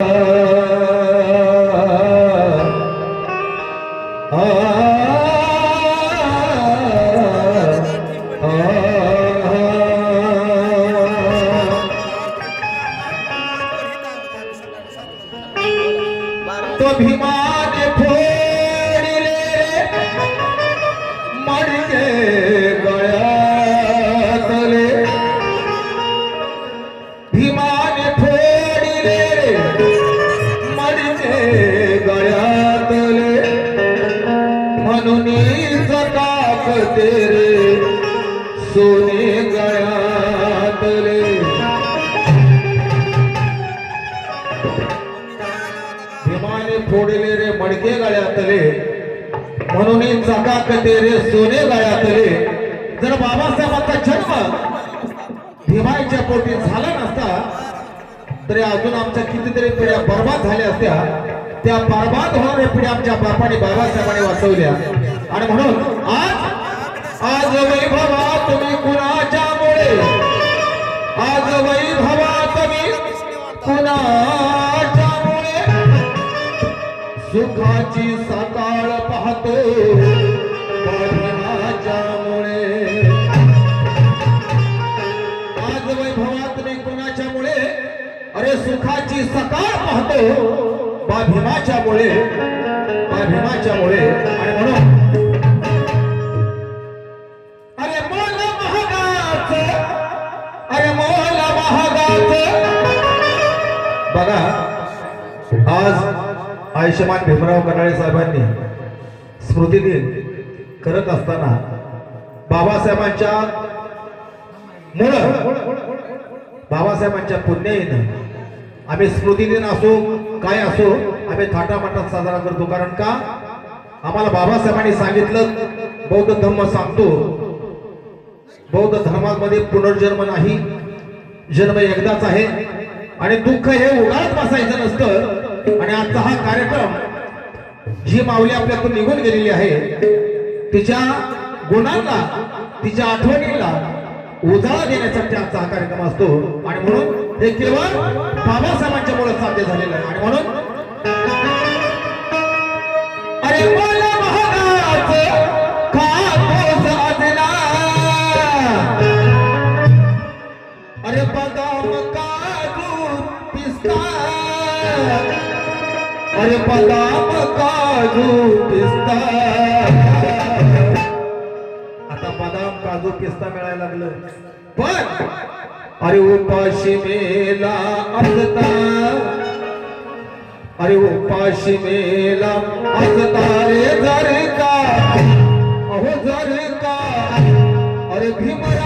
Oh. म्हणून चकाक रे सोने गळ्यातले जर बाबासाहेबांचा जन्म भीमाईच्या पोटी झाला नसता तरी अजून आमच्या कितीतरी पिढ्या बर्बाद झाल्या असत्या. त्या बर्बाद होणाऱ्या पिढ्या आमच्या बापाने बाबासाहेबांनी वाचवल्या. आणि म्हणून आज आज वैभवा तुम्ही कुणाच्यामुळे आज वैभवा तुम्ही कुणाच्यामुळे सुखाची साता पाहतो पाठीमाच्यामुळे आज वैभवात मी कोणाच्यामुळे? अरे सुखाची सकाळ पाहतो हो, बा भीमाच्यामुळे बा भीमाच्यामुळे आणि म्हणून अरे मोल महागाच अरे मोल महागाच. बघा आज आयुष्यमान भीमराव कनाळे साहेबांनी स्मृतिदिन करत असताना बाबासाहेबांच्या मुळ बाबासाहेबांच्या पुण्याईनं आम्ही स्मृतीदिन असो काय असो आम्ही थाटामाटात साजरा करतो. कारण का? आम्हाला बाबासाहेबांनी सांगितलं बौद्ध धर्म सांगतो. बौद्ध धर्मामध्ये पुनर्जन्म नाही जन्म एकदाच आहे. आणि दुःख हे उगाळत बसायचं नसतं. आणि आजचा हा कार्यक्रम जी माऊली आपल्यातून निघून गेलेली आहे तिच्या गुणांना तिच्या आठवणीला उजाळा देण्यासाठी आजचा हा कार्यक्रम असतो. आणि म्हणून हे केवळ बाबासाहेबांच्या मुळे साध्य झालेलं आहे. आणि म्हणून अरे मला महागाचं खातो साधना? अरे बदाम काजू पिस्ता. अरे बदाम काजू पिस्ता. आता बदाम काजू पिस्ता मिळायला लागलं पण अरे उपाशी मेला असता. अरे उपाशी मेला असता रे जर का अहो जर का अरे भीमराव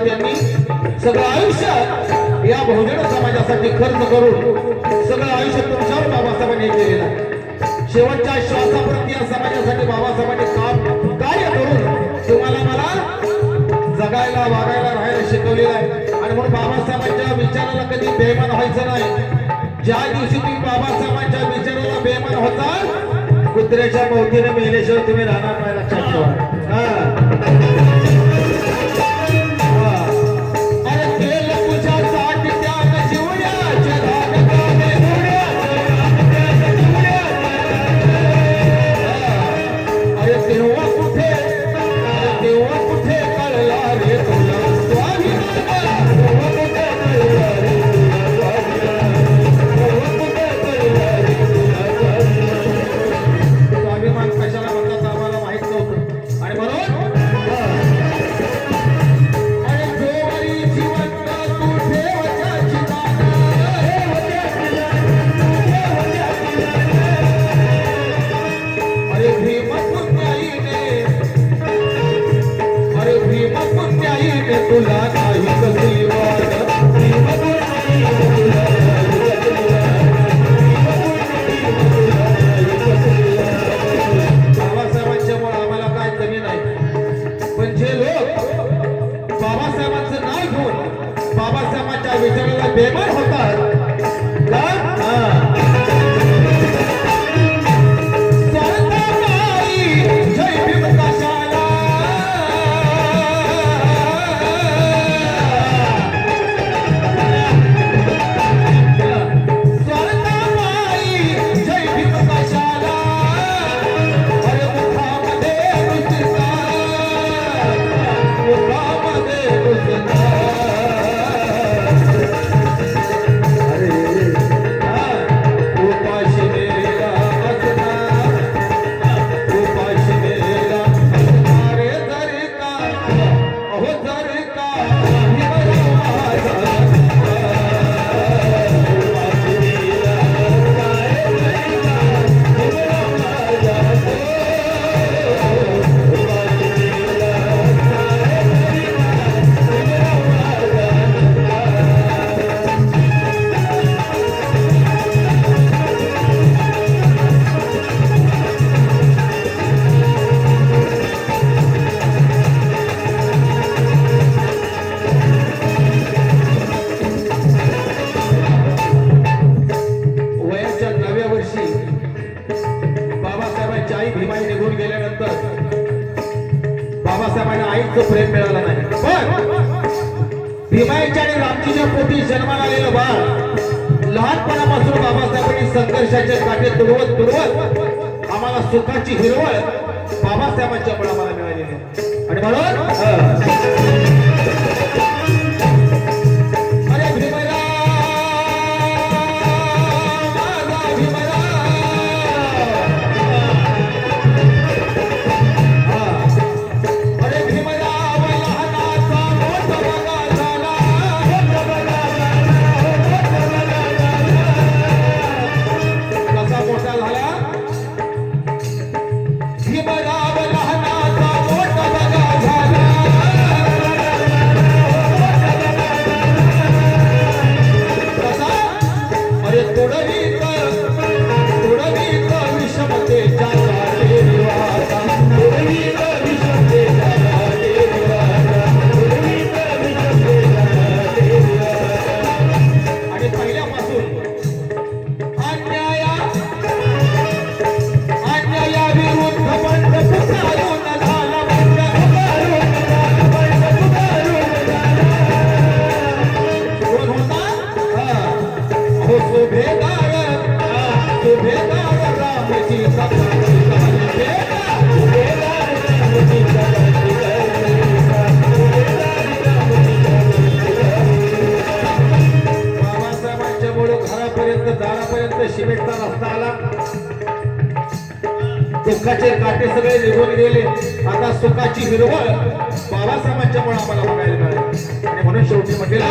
समाजात त्यांनी सगळं आयुष्य या बहुजन समाजासाठी खर्च करून सगळं आयुष्य तुमच्यावर बाबासाहेबांनी केलेलं आहे. शेवटच्या श्वासापर्यंत या समाजासाठी बाबासाहेबांनी काम कार्य करून तुम्हाला मला जगायला वागायला राहायला शिकवलेलं आहे. आणि म्हणून बाबासाहेबांच्या विचाराला कधी बेमान व्हायचं नाही. ज्या दिवशी तुम्ही बाबासाहेबांच्या विचाराला बेमान होता कुत्र्याच्या मौतीने मेल्याशिवाय तुम्ही राहणार नाही लक्षात ठेवा. eu um é? बाबासाहेबांचं नाव घेऊन बाबासाहेबांच्या विचाराला बेमान होतात. सुखाची हिरवळ बाबासाहेबांच्या पण आम्हाला मिळालेली आहे. आणि म्हणून दुःखाचे काटे सगळे निघून गेले. आता सुखाची हिरवळ बाबासाहेबांच्या मुळे आम्हाला बघायला मिळाली. आणि म्हणून शेवटी म्हटलेला